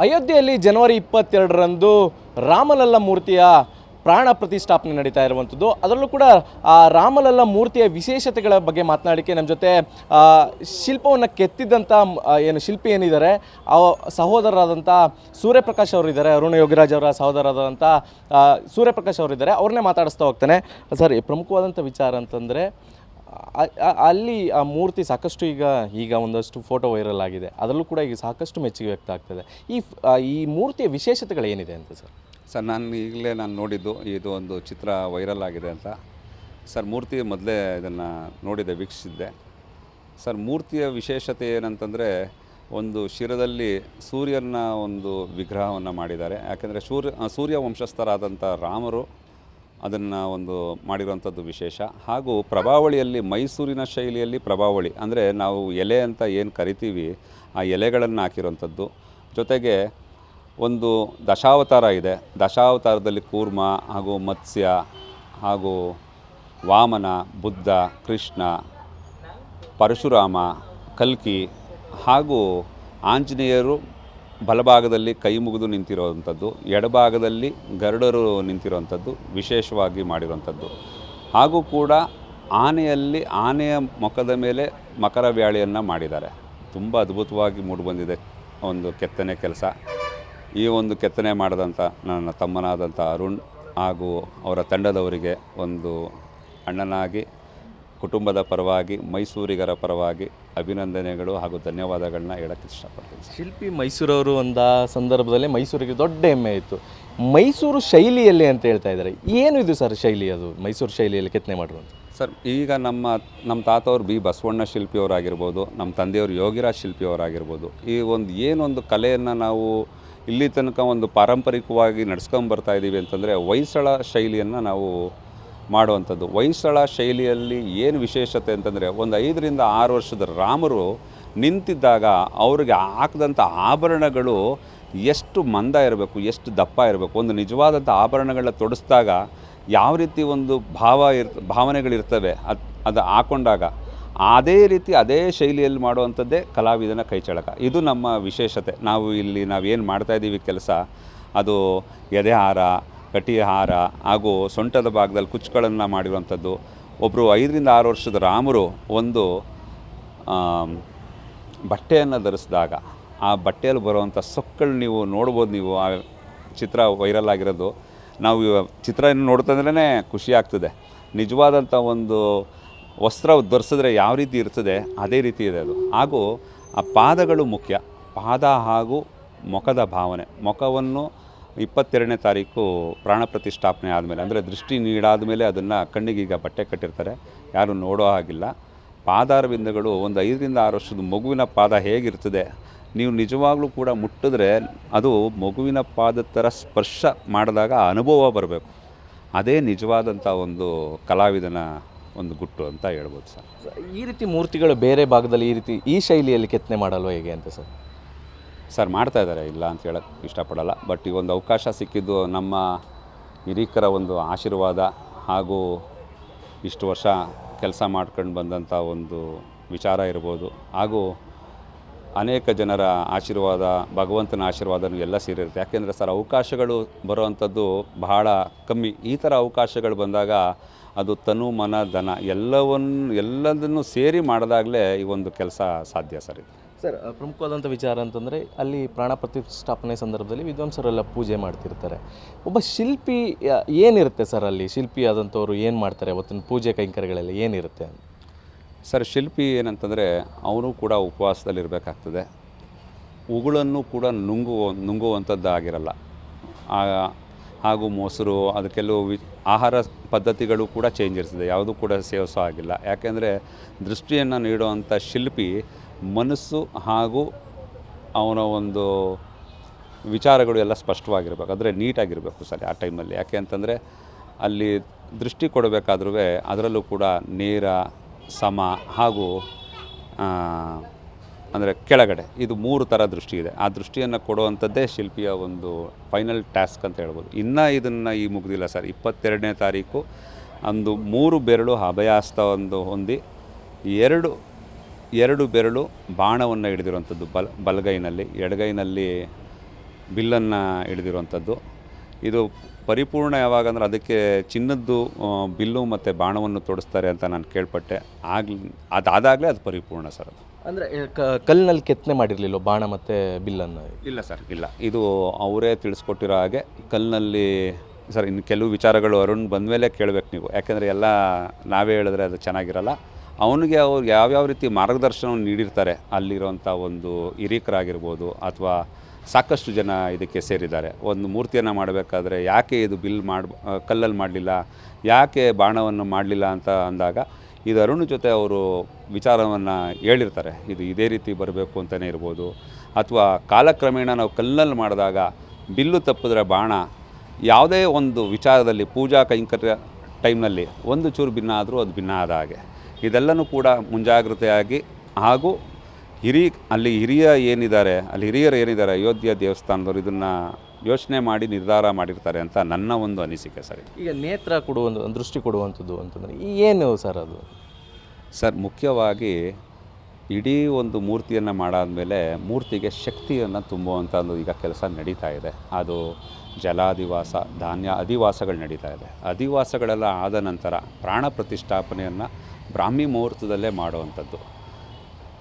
ಅಯೋಧ್ಯೆಯಲ್ಲಿ ಜನವರಿ ಇಪ್ಪತ್ತೆರಡರಂದು ರಾಮಲಲ್ಲ ಮೂರ್ತಿಯ ಪ್ರಾಣ ಪ್ರತಿಷ್ಠಾಪನೆ ನಡೀತಾ ಇರುವಂಥದ್ದು. ಅದರಲ್ಲೂ ಕೂಡ, ಆ, ರಾಮಲಲ್ಲ ಮೂರ್ತಿಯ ವಿಶೇಷತೆಗಳ ಬಗ್ಗೆ ಮಾತನಾಡಲಿಕ್ಕೆ ನಮ್ಮ ಜೊತೆ ಶಿಲ್ಪವನ್ನು ಕೆತ್ತಿದ್ದಂಥ ಏನು ಶಿಲ್ಪಿ ಏನಿದ್ದಾರೆ, ಆ ಸಹೋದರರಾದಂಥ ಸೂರ್ಯಪ್ರಕಾಶ್ ಅವರು ಇದ್ದಾರೆ, ಅರುಣ ಯೋಗಿರಾಜ್ ಅವರ ಸಹೋದರರಾದಂಥ ಸೂರ್ಯಪ್ರಕಾಶ್ ಅವರಿದ್ದಾರೆ ಅವ್ರನ್ನೇ ಮಾತಾಡಿಸ್ತಾ ಹೋಗ್ತಾನೆ. ಸರ್ ಪ್ರಮುಖವಾದಂಥ ವಿಚಾರ ಅಂತಂದರೆ ಅಲ್ಲಿ ಆ ಮೂರ್ತಿ ಸಾಕಷ್ಟು ಈಗ ಈಗ ಒಂದಷ್ಟು ಫೋಟೋ ವೈರಲ್ ಆಗಿದೆ. ಅದರಲ್ಲೂ ಕೂಡ ಈಗ ಸಾಕಷ್ಟು ಮೆಚ್ಚುಗೆ ವ್ಯಕ್ತ ಆಗ್ತದೆ. ಈ ಈ ಮೂರ್ತಿಯ ವಿಶೇಷತೆಗಳು ಏನಿದೆ ಅಂತ ಸರ್? ಸರ್, ನಾನು ಈಗಲೇ ನಾನು ನೋಡಿದ್ದು, ಇದು ಒಂದು ಚಿತ್ರ ವೈರಲ್ ಆಗಿದೆ ಅಂತ. ಸರ್, ಮೂರ್ತಿ ಮೊದಲೇ ಇದನ್ನು ನೋಡಿದೆ, ವೀಕ್ಷಿಸಿದ್ದೆ. ಸರ್, ಮೂರ್ತಿಯ ವಿಶೇಷತೆ ಏನಂತಂದರೆ, ಒಂದು ಶಿರದಲ್ಲಿ ಸೂರ್ಯನ ಒಂದು ವಿಗ್ರಹವನ್ನು ಮಾಡಿದ್ದಾರೆ. ಯಾಕೆಂದರೆ ಸೂರ್ಯ ಸೂರ್ಯ ವಂಶಸ್ಥರಾದಂಥ ರಾಮರು ಅದನ್ನು ಒಂದು ಮಾಡಿರುವಂಥದ್ದು ವಿಶೇಷ. ಹಾಗೂ ಪ್ರಭಾವಳಿಯಲ್ಲಿ, ಮೈಸೂರಿನ ಶೈಲಿಯಲ್ಲಿ ಪ್ರಭಾವಳಿ, ಅಂದರೆ ನಾವು ಎಲೆ ಅಂತ ಏನು ಕರಿತೀವಿ, ಆ ಎಲೆಗಳನ್ನು ಹಾಕಿರುವಂಥದ್ದು. ಜೊತೆಗೆ ಒಂದು ದಶಾವತಾರ ಇದೆ. ದಶಾವತಾರದಲ್ಲಿ ಕೂರ್ಮ, ಹಾಗೂ ಮತ್ಸ್ಯ, ಹಾಗೂ ವಾಮನ, ಬುದ್ಧ, ಕೃಷ್ಣ, ಪರಶುರಾಮ, ಕಲ್ಕಿ, ಹಾಗೂ ಆಂಜನೇಯರು ಬಲಭಾಗದಲ್ಲಿ ಕೈ ಮುಗಿದು ನಿಂತಿರುವಂಥದ್ದು, ಎಡಭಾಗದಲ್ಲಿ ಗರುಡರು ನಿಂತಿರುವಂಥದ್ದು, ವಿಶೇಷವಾಗಿ ಮಾಡಿರುವಂಥದ್ದು. ಹಾಗೂ ಕೂಡ ಆನೆಯಲ್ಲಿ ಆನೆಯ ಮುಖದ ಮೇಲೆ ಮಕರ ವ್ಯಾಳಿಯನ್ನು ಮಾಡಿದ್ದಾರೆ. ತುಂಬ ಅದ್ಭುತವಾಗಿ ಮೂಡಿಬಂದಿದೆ ಒಂದು ಕೆತ್ತನೆ ಕೆಲಸ. ಈ ಒಂದು ಕೆತ್ತನೆ ಮಾಡಿದಂಥ ನನ್ನ ತಮ್ಮನಾದಂಥ ಅರುಣ್ ಹಾಗೂ ಅವರ ತಂಡದವರಿಗೆ ಒಂದು ಅಣ್ಣನಾಗಿ ಕುಟುಂಬದ ಪರವಾಗಿ ಮೈಸೂರಿಗರ ಪರವಾಗಿ ಅಭಿನಂದನೆಗಳು ಹಾಗೂ ಧನ್ಯವಾದಗಳನ್ನ ಹೇಳಕ್ಕೆ ಇಷ್ಟಪಡ್ತೀನಿ. ಶಿಲ್ಪಿ ಮೈಸೂರವರು ಒಂದ ಸಂದರ್ಭದಲ್ಲಿ ಮೈಸೂರಿಗೆ ದೊಡ್ಡ ಹೆಮ್ಮೆ ಇತ್ತು. ಮೈಸೂರು ಶೈಲಿಯಲ್ಲಿ ಅಂತ ಹೇಳ್ತಾ ಇದ್ದಾರೆ. ಏನು ಇದು ಸರ್ ಶೈಲಿ ಅದು? ಮೈಸೂರು ಶೈಲಿಯಲ್ಲಿ ಕೆತ್ತನೆ ಮಾಡಿರುವಂಥ ಸರ್ ಈಗ ನಮ್ಮ ನಮ್ಮ ತಾತವ್ರು ಬಿ ಬಸವಣ್ಣ ಶಿಲ್ಪಿಯವರಾಗಿರ್ಬೋದು ನಮ್ಮ ತಂದೆಯವರು ಯೋಗಿರಾಜ್ ಶಿಲ್ಪಿಯವರಾಗಿರ್ಬೋದು ಈ ಒಂದು ಏನೊಂದು ಕಲೆಯನ್ನು ನಾವು ಇಲ್ಲಿ ತನಕ ಒಂದು ಪಾರಂಪರಿಕವಾಗಿ ನಡ್ಸ್ಕೊಂಡು ಬರ್ತಾ ಇದ್ದೀವಿ ಅಂತಂದರೆ ಹೊಯ್ಸಳ ಶೈಲಿಯನ್ನು ನಾವು ಮಾಡುವಂಥದ್ದು. ಹೊಯ್ಸಳ ಶೈಲಿಯಲ್ಲಿ ಏನು ವಿಶೇಷತೆ ಅಂತಂದರೆ ಒಂದು ಐದರಿಂದ ಆರು ವರ್ಷದ ರಾಮರು ನಿಂತಿದ್ದಾಗ ಅವ್ರಿಗೆ ಹಾಕಿದಂಥ ಆಭರಣಗಳು ಎಷ್ಟು ಮಂದ ಇರಬೇಕು, ಎಷ್ಟು ದಪ್ಪ ಇರಬೇಕು, ಒಂದು ನಿಜವಾದಂಥ ಆಭರಣಗಳನ್ನ ತೊಡಿಸಿದಾಗ ಯಾವ ರೀತಿ ಒಂದು ಭಾವ ಇರ್, ಭಾವನೆಗಳಿರ್ತವೆ ಅದು ಅದು ಹಾಕೊಂಡಾಗ ಅದೇ ರೀತಿ ಅದೇ ಶೈಲಿಯಲ್ಲಿ ಮಾಡುವಂಥದ್ದೇ ಕಲಾವಿದನ ಕೈಚಳಕ ಇದು ನಮ್ಮ ವಿಶೇಷತೆ. ನಾವು ಇಲ್ಲಿ ನಾವೇನು ಮಾಡ್ತಾಯಿದ್ದೀವಿ ಕೆಲಸ, ಅದು ಎದೆಹಾರ ಕಟಿಯ ಹಾರ ಹಾಗೂ ಸೊಂಟದ ಭಾಗದಲ್ಲಿ ಕುಚ್ಚುಗಳನ್ನು ಮಾಡಿರುವಂಥದ್ದು. ಒಬ್ಬರು ಐದರಿಂದ ಆರು ವರ್ಷದ ರಾಮರು ಒಂದು ಬಟ್ಟೆಯನ್ನು ಧರಿಸಿದಾಗ, ಆ ಬಟ್ಟೆಯಲ್ಲಿ ಬರುವಂಥ ಸೊಕ್ಕಳು ನೀವು ನೋಡ್ಬೋದು ನೀವು, ಆ ಚಿತ್ರ ವೈರಲ್ ಆಗಿರೋದು. ನಾವು ಚಿತ್ರ ನೋಡ್ತಂದ್ರೇ ಖುಷಿ ಆಗ್ತದೆ. ನಿಜವಾದಂಥ ಒಂದು ವಸ್ತ್ರ ಧರಿಸಿದ್ರೆ ಯಾವ ರೀತಿ ಇರ್ತದೆ, ಅದೇ ರೀತಿ ಇದೆ ಅದು. ಹಾಗೂ ಆ ಪಾದಗಳು ಮುಖ್ಯ. ಪಾದ ಹಾಗೂ ಮುಖದ ಭಾವನೆ. ಮುಖವನ್ನು ಇಪ್ಪತ್ತೆರಡನೇ ತಾರೀಕು ಪ್ರಾಣ ಪ್ರತಿಷ್ಠಾಪನೆ ಆದಮೇಲೆ, ಅಂದರೆ ದೃಷ್ಟಿ ನೀಡಾದ ಮೇಲೆ ಅದನ್ನು ಕಣ್ಣಿಗೀಗ ಬಟ್ಟೆ ಕಟ್ಟಿರ್ತಾರೆ. ಯಾರು ನೋಡೋ ಹಾಗಿಲ್ಲ. ಪಾದಾರವಿಂದಗಳು ಒಂದು ಐದರಿಂದ ಆರು ವರ್ಷದ ಮಗುವಿನ ಪಾದ ಹೇಗಿರ್ತದೆ, ನೀವು ನಿಜವಾಗ್ಲೂ ಕೂಡ ಮುಟ್ಟಿದ್ರೆ ಅದು ಮಗುವಿನ ಪಾದದ ಥರ ಸ್ಪರ್ಶ ಮಾಡಿದಾಗ ಅನುಭವ ಬರಬೇಕು. ಅದೇ ನಿಜವಾದಂಥ ಒಂದು ಕಲಾವಿದನ ಒಂದು ಗುಟ್ಟು ಅಂತ ಹೇಳ್ಬೋದು ಸರ್. ಈ ರೀತಿ ಮೂರ್ತಿಗಳು ಬೇರೆ ಭಾಗದಲ್ಲಿ ಈ ರೀತಿ ಈ ಶೈಲಿಯಲ್ಲಿ ಕೆತ್ತನೆ ಮಾಡಲ್ವ ಹೇಗೆ ಅಂತ ಸರ್? ಸರ್ ಮಾಡ್ತಾ ಇದ್ದಾರೆ, ಇಲ್ಲ ಅಂತ ಹೇಳಕ್ಕೆ ಇಷ್ಟಪಡಲ್ಲ. ಬಟ್ ಈ ಒಂದು ಅವಕಾಶ ಸಿಕ್ಕಿದ್ದು ನಮ್ಮ ಹಿರಿಕರ ಒಂದು ಆಶೀರ್ವಾದ ಹಾಗೂ ಇಷ್ಟು ವರ್ಷ ಕೆಲಸ ಮಾಡ್ಕೊಂಡು ಬಂದಂಥ ಒಂದು ವಿಚಾರ ಇರ್ಬೋದು. ಹಾಗೂ ಅನೇಕ ಜನರ ಆಶೀರ್ವಾದ, ಭಗವಂತನ ಆಶೀರ್ವಾದನೂ ಎಲ್ಲ ಸೇರಿರುತ್ತೆ. ಯಾಕೆಂದರೆ ಸರ್, ಅವಕಾಶಗಳು ಬರುವಂಥದ್ದು ಬಹಳ ಕಮ್ಮಿ. ಈ ಥರ ಅವಕಾಶಗಳು ಬಂದಾಗ ಅದು ತನು, ಮನ, ಧನ ಎಲ್ಲವನ್ನು ಎಲ್ಲದನ್ನು ಸೇರಿ ಮಾಡಿದಾಗಲೇ ಈ ಒಂದು ಕೆಲಸ ಸಾಧ್ಯ ಸರ್ ಇದು. ಸರ್ ಪ್ರಮುಖವಾದಂಥ ವಿಚಾರ ಅಂತಂದರೆ ಅಲ್ಲಿ ಪ್ರಾಣ ಪ್ರತಿಷ್ಠಾಪನೆ ಸಂದರ್ಭದಲ್ಲಿ ವಿದ್ವಾಂಸರೆಲ್ಲ ಪೂಜೆ ಮಾಡ್ತಿರ್ತಾರೆ. ಒಬ್ಬ ಶಿಲ್ಪಿ ಏನಿರುತ್ತೆ ಸರ್ ಅಲ್ಲಿ? ಶಿಲ್ಪಿ ಆದಂಥವ್ರು ಏನು ಮಾಡ್ತಾರೆ ಅವತ್ತಿನ ಪೂಜೆ ಕೈಂಕರ್ಯಗಳೆಲ್ಲ ಏನಿರುತ್ತೆ ಸರ್, ಶಿಲ್ಪಿ ಏನಂತಂದರೆ ಅವನು ಕೂಡ ಉಪವಾಸದಲ್ಲಿರಬೇಕಾಗ್ತದೆ. ಉಗುಳನ್ನು ಕೂಡ ನುಂಗುವ ನುಂಗುವಂಥದ್ದು ಆಗಿರಲ್ಲ ಆ- ಹಾಗೂ ಮೊಸರು, ಅದು ಕೆಲವು ವಿ, ಆಹಾರ ಪದ್ಧತಿಗಳು ಕೂಡ ಚೇಂಜ್ ಇರ್ತದೆ. ಯಾವುದೂ ಕೂಡ ಸೇವಿಸೋ ಆಗಿಲ್ಲ ಯಾಕೆಂದರೆ ದೃಷ್ಟಿಯನ್ನು ನೀಡುವಂಥ ಶಿಲ್ಪಿ ಮನಸ್ಸು ಹಾಗೂ ಅವನ ಒಂದು ವಿಚಾರಗಳು ಎಲ್ಲ ಸ್ಪಷ್ಟವಾಗಿರಬೇಕು. ಅಂದರೆ ನೀಟಾಗಿರಬೇಕು ಸರಿ ಆ ಟೈಮಲ್ಲಿ. ಯಾಕೆ ಅಂತಂದರೆ ಅಲ್ಲಿ ದೃಷ್ಟಿ ಕೊಡಬೇಕಾದ್ರೂ ಅದರಲ್ಲೂ ಕೂಡ ನೇರ, ಸಮ ಹಾಗೂ ಅಂದರೆ ಕೆಳಗಡೆ ಇದು ಮೂರು ಥರ ದೃಷ್ಟಿ ಇದೆ. ಆ ದೃಷ್ಟಿಯನ್ನು ಕೊಡುವಂಥದ್ದೇ ಶಿಲ್ಪಿಯ ಒಂದು ಫೈನಲ್ ಟಾಸ್ಕ್ ಅಂತ ಹೇಳ್ಬೋದು. ಇನ್ನೂ ಇದನ್ನು ಈ ಮುಗಿದಿಲ್ಲ ಸರ್. ಇಪ್ಪತ್ತೆರಡನೇ ತಾರೀಕು ಅಂದು ಮೂರು ಬೆರಳು ಅಭಯಾಸ್ತ ಒಂದು ಹೊಂದಿ ಎರಡು ಎರಡು ಬೆರಳು ಬಾಣವನ್ನು ಹಿಡಿದಿರುವಂಥದ್ದು ಬಲ್ ಬಲಗೈನಲ್ಲಿ ಎಡಗೈನಲ್ಲಿ ಬಿಲ್ಲನ್ನು ಹಿಡಿದಿರುವಂಥದ್ದು. ಇದು ಪರಿಪೂರ್ಣ ಯಾವಾಗ ಅಂದರೆ ಅದಕ್ಕೆ ಚಿನ್ನದ್ದು ಬಿಲ್ಲು ಮತ್ತು ಬಾಣವನ್ನು ತೊಡಿಸ್ತಾರೆ ಅಂತ ನಾನು ಕೇಳ್ಪಟ್ಟೆ. ಆಗ್ಲಿ ಅದಾದಾಗಲೇ ಅದು ಪರಿಪೂರ್ಣ ಸರ್ ಅದು. ಅಂದರೆ ಕಲ್ಲಿನಲ್ಲಿ ಕೆತ್ತನೆ ಮಾಡಿರಲಿಲ್ಲ ಬಾಣ ಮತ್ತು ಬಿಲ್ಲನ್ನು? ಇಲ್ಲ ಸರ್ ಇಲ್ಲ. ಇದು ಅವರೇ ತಿಳಿಸ್ಕೊಟ್ಟಿರೋ ಹಾಗೆ ಕಲ್ಲಿನಲ್ಲಿ ಸರ್ ಇನ್ನು ಕೆಲವು ವಿಚಾರಗಳು ಅರುಣ್ ಬಂದಮೇಲೆ ಕೇಳಬೇಕು ನೀವು. ಯಾಕೆಂದರೆ ಎಲ್ಲ ನಾವೇ ಹೇಳಿದ್ರೆ ಅದು ಚೆನ್ನಾಗಿರಲ್ಲ. ಅವನಿಗೆ ಅವ್ರಿಗೆ ಯಾವ್ಯಾವ ರೀತಿ ಮಾರ್ಗದರ್ಶನವನ್ನು ನೀಡಿರ್ತಾರೆ ಅಲ್ಲಿರುವಂಥ ಒಂದು ಹಿರಿಯಕರಾಗಿರ್ಬೋದು ಅಥವಾ ಸಾಕಷ್ಟು ಜನ ಇದಕ್ಕೆ ಸೇರಿದ್ದಾರೆ. ಒಂದು ಮೂರ್ತಿಯನ್ನು ಮಾಡಬೇಕಾದ್ರೆ ಯಾಕೆ ಇದು ಬಿಲ್ ಮಾಡಿ ಕಲ್ಲಲ್ಲಿ ಮಾಡಲಿಲ್ಲ, ಯಾಕೆ ಬಾಣವನ್ನು ಮಾಡಲಿಲ್ಲ ಅಂತ ಅಂದಾಗ ಇದು ಅರುಣ್ ಜೊತೆ ಅವರು ವಿಚಾರವನ್ನು ಹೇಳಿರ್ತಾರೆ. ಇದು ಇದೇ ರೀತಿ ಬರಬೇಕು ಅಂತಲೇ ಇರ್ಬೋದು. ಅಥವಾ ಕಾಲಕ್ರಮೇಣ ನಾವು ಕಲ್ಲಲ್ಲಿ ಮಾಡಿದಾಗ ಬಿಲ್ಲು ತಪ್ಪಿದ್ರೆ ಬಾಣ, ಯಾವುದೇ ಒಂದು ವಿಚಾರದಲ್ಲಿ ಪೂಜಾ ಕೈಂಕರ್ಯ ಟೈಮ್ನಲ್ಲಿ ಒಂದು ಚೂರು ಭಿನ್ನ ಆದರೂ ಅದು ಭಿನ್ನ ಆದ ಹಾಗೆ. ಇದೆಲ್ಲನೂ ಕೂಡ ಮುಂಜಾಗ್ರತೆಯಾಗಿ ಹಾಗೂ ಹಿರಿ ಅಲ್ಲಿ ಹಿರಿಯ ಏನಿದ್ದಾರೆ ಅಲ್ಲಿ ಹಿರಿಯರು ಏನಿದ್ದಾರೆ ಅಯೋಧ್ಯೆ ದೇವಸ್ಥಾನದವರು ಇದನ್ನು ಯೋಚನೆ ಮಾಡಿ ನಿರ್ಧಾರ ಮಾಡಿರ್ತಾರೆ ಅಂತ ನನ್ನ ಒಂದು ಅನಿಸಿಕೆ ಸರ್ ಈಗ ನೇತ್ರ ಕೊಡುವ ದೃಷ್ಟಿ ಕೊಡುವಂಥದ್ದು ಅಂತಂದರೆ ಏನು ಸರ್ ಅದು? ಸರ್ ಮುಖ್ಯವಾಗಿ ಇಡೀ ಒಂದು ಮೂರ್ತಿಯನ್ನು ಮಾಡಾದಮೇಲೆ ಮೂರ್ತಿಗೆ ಶಕ್ತಿಯನ್ನು ತುಂಬುವಂಥ ಒಂದು ಈಗ ಕೆಲಸ ನಡೀತಾ ಇದೆ. ಅದು ಜಲಾದಿವಾಸ ಧಾನ್ಯ ಅಧಿವಾಸಗಳು ನಡೀತಾ ಇದೆ. ಅಧಿವಾಸಗಳೆಲ್ಲ ಆದ ನಂತರ ಪ್ರಾಣ ಪ್ರತಿಷ್ಠಾಪನೆಯನ್ನು ಬ್ರಾಹ್ಮಿ ಮುಹೂರ್ತದಲ್ಲೇ ಮಾಡುವಂಥದ್ದು.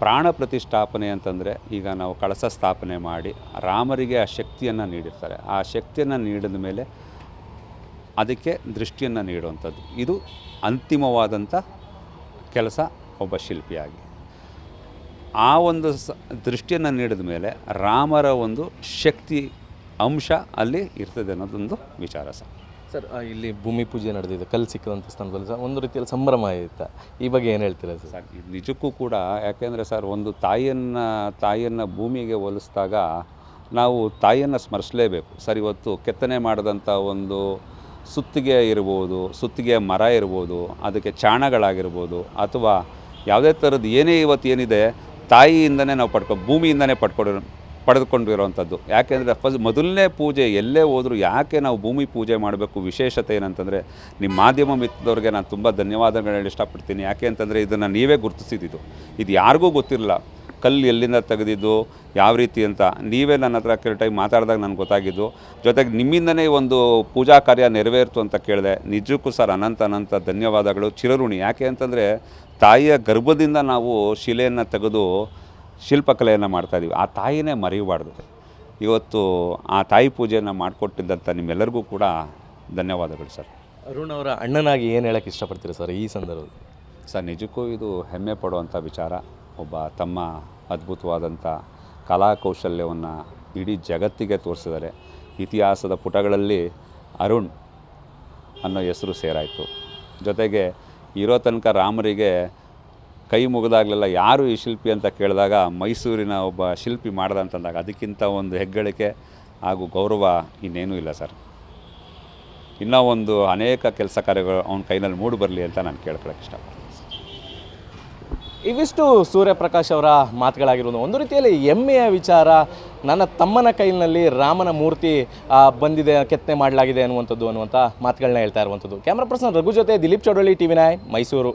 ಪ್ರಾಣ ಪ್ರತಿಷ್ಠಾಪನೆ ಅಂತಂದರೆ ಈಗ ನಾವು ಕಳಸ ಸ್ಥಾಪನೆ ಮಾಡಿ ರಾಮರಿಗೆ ಆ ಶಕ್ತಿಯನ್ನು ನೀಡಿರ್ತಾರೆ. ಆ ಶಕ್ತಿಯನ್ನು ನೀಡಿದ ಮೇಲೆ ಅದಕ್ಕೆ ದೃಷ್ಟಿಯನ್ನು ನೀಡುವಂಥದ್ದು. ಇದು ಅಂತಿಮವಾದಂಥ ಕೆಲಸ ಒಬ್ಬ ಶಿಲ್ಪಿಯಾಗಿ. ಆ ಒಂದು ಸ ದೃಷ್ಟಿಯನ್ನು ನೀಡಿದ ಮೇಲೆ ರಾಮರ ಒಂದು ಶಕ್ತಿ ಅಂಶ ಅಲ್ಲಿ ಇರ್ತದೆ ಅನ್ನೋದೊಂದು ವಿಚಾರ ಸರ್. ಸರ್ ಇಲ್ಲಿ ಭೂಮಿ ಪೂಜೆ ನಡೆದಿದೆ, ಕಲ್ಲು ಸಿಕ್ಕಿದಂಥ ಸ್ಥಾನದಲ್ಲಿ ಸರ್, ಒಂದು ರೀತಿಯಲ್ಲಿ ಸಂಭ್ರಮ ಇತ್ತು ಈ ಬಗ್ಗೆ ಏನು ಹೇಳ್ತೀರಾ ಸರ್? ನಿಜಕ್ಕೂ ಕೂಡ, ಯಾಕೆಂದರೆ ಸರ್, ಒಂದು ತಾಯಿಯನ್ನು ತಾಯಿಯನ್ನು ಭೂಮಿಗೆ ಹೋಲಿಸಿದಾಗ ನಾವು ತಾಯಿಯನ್ನು ಸ್ಮರಿಸಲೇಬೇಕು. ಸರ್, ಇವತ್ತು ಕೆತ್ತನೆ ಮಾಡಿದಂಥ ಒಂದು ಸುತ್ತಿಗೆ ಇರ್ಬೋದು, ಸುತ್ತಿಗೆ ಮರ ಇರ್ಬೋದು, ಅದಕ್ಕೆ ಚಾಣಗಳಾಗಿರ್ಬೋದು, ಅಥವಾ ಯಾವುದೇ ಥರದ್ದು ಏನೇ ಇವತ್ತು ಏನಿದೆ, ತಾಯಿಯಿಂದನೇ ನಾವು ಪಡ್ಕೊ, ಭೂಮಿಯಿಂದನೇ ಪಡ್ಕೊಂಡು ಪಡೆದುಕೊಂಡಿರೋವಂಥದ್ದು. ಯಾಕೆಂದರೆ ಫಸ್ಟ್ ಮೊದಲನೇ ಪೂಜೆ ಎಲ್ಲೇ ಹೋದರೂ ಯಾಕೆ ನಾವು ಭೂಮಿ ಪೂಜೆ ಮಾಡಬೇಕು ವಿಶೇಷತೆ ಏನಂತಂದರೆ ನಿಮ್ಮ ಮಾಧ್ಯಮ ಮಿತ್ರದವ್ರಿಗೆ ನಾನು ತುಂಬ ಧನ್ಯವಾದಗಳು ಹೇಳಿ ಇಷ್ಟಪಡ್ತೀನಿ. ಯಾಕೆ ಅಂತಂದರೆ ಇದನ್ನು ನೀವೇ ಗುರುತಿಸಿದ್ದು. ಇದು ಯಾರಿಗೂ ಗೊತ್ತಿರಲ್ಲ. ಕಲ್ಲು ಎಲ್ಲಿಂದ ತೆಗೆದಿದ್ದು, ಯಾವ ರೀತಿ ಅಂತ. ನೀವೇ ನನ್ನ ಹತ್ರ ಕೆಲವು ಟೈಮ್ ಮಾತಾಡಿದಾಗ ನನಗೆ ಗೊತ್ತಾಗಿದ್ದು. ಜೊತೆಗೆ ನಿಮ್ಮಿಂದನೇ ಒಂದು ಪೂಜಾ ಕಾರ್ಯ ನೆರವೇರ್ತು ಅಂತ ಕೇಳಿದೆ. ನಿಜಕ್ಕೂ ಸರ್ ಅನಂತ ಅನಂತ ಧನ್ಯವಾದಗಳು. ಚಿರಋಣಿ ಯಾಕೆ ಅಂತಂದರೆ ತಾಯಿಯ ಗರ್ಭದಿಂದ ನಾವು ಶಿಲೆಯನ್ನು ತೆಗೆದು ಶಿಲ್ಪಕಲೆಯನ್ನು ಮಾಡ್ತಾಯಿದ್ದೀವಿ ಆ ತಾಯಿನೇ ಮರೆಯಬಾರ್ದು. ಇವತ್ತು ಆ ತಾಯಿ ಪೂಜೆಯನ್ನು ಮಾಡಿಕೊಟ್ಟಿದ್ದಂಥ ನಿಮ್ಮೆಲ್ಲರಿಗೂ ಕೂಡ ಧನ್ಯವಾದಗಳು ಸರ್. ಅರುಣ್ ಅವರ ಅಣ್ಣನಾಗಿ ಏನು ಹೇಳಕ್ಕೆ ಇಷ್ಟಪಡ್ತೀರಾ ಸರ್ ಈ ಸಂದರ್ಭದಲ್ಲಿ? ಸರ್ ನಿಜಕ್ಕೂ ಇದು ಹೆಮ್ಮೆ ಪಡುವಂಥ ವಿಚಾರ. ಒಬ್ಬ ತಮ್ಮ ಅದ್ಭುತವಾದಂಥ ಕಲಾ ಕೌಶಲ್ಯವನ್ನು ಇಡೀ ಜಗತ್ತಿಗೆ ತೋರಿಸಿದ್ದಾರೆ. ಇತಿಹಾಸದ ಪುಟಗಳಲ್ಲಿ ಅರುಣ್ ಅನ್ನೋ ಹೆಸರು ಸೇರಾಯಿತು. ಜೊತೆಗೆ ಇರೋ ತನಕ ರಾಮರಿಗೆ ಕೈ ಮುಗಿದಾಗಲೆಲ್ಲ ಯಾರು ಈ ಶಿಲ್ಪಿ ಅಂತ ಕೇಳಿದಾಗ ಮೈಸೂರಿನ ಒಬ್ಬ ಶಿಲ್ಪಿ ಮಾಡ್ದ ಅಂತಂದಾಗ ಅದಕ್ಕಿಂತ ಒಂದು ಹೆಗ್ಗಳಿಕೆ ಹಾಗೂ ಗೌರವ ಇನ್ನೇನೂ ಇಲ್ಲ ಸರ್. ಇನ್ನೂ ಒಂದು ಅನೇಕ ಕೆಲಸ ಕಾರ್ಯಗಳು ಅವನ ಕೈನಲ್ಲಿ ಮೂಡಿ ಬರಲಿ ಅಂತ ನಾನು ಕೇಳ್ಕೊಳಕ್ಕೆ ಇಷ್ಟಪಡ್ತೀನಿ ಇವಿಷ್ಟು ಸೂರ್ಯಪ್ರಕಾಶ್ ಅವರ ಮಾತುಗಳಾಗಿರೋದು. ಒಂದು ರೀತಿಯಲ್ಲಿ ಹೆಮ್ಮೆಯ ವಿಚಾರ, ನನ್ನ ತಮ್ಮನ ಕೈನಲ್ಲಿ ರಾಮನ ಮೂರ್ತಿ ಬಂದಿದೆ, ಕೆತ್ತನೆ ಮಾಡಲಾಗಿದೆ ಅನ್ನುವಂಥದ್ದು ಅನ್ನುವಂಥ ಮಾತುಗಳನ್ನ ಹೇಳ್ತಾ ಇರುವಂಥದ್ದು. ಕ್ಯಾಮ್ರಾ ಪರ್ಸನ್ ರಘು ಜೊತೆ ದಿಲೀಪ್ ಚೌಡಳ್ಳಿ ಟಿ ವಿ ಮೈಸೂರು.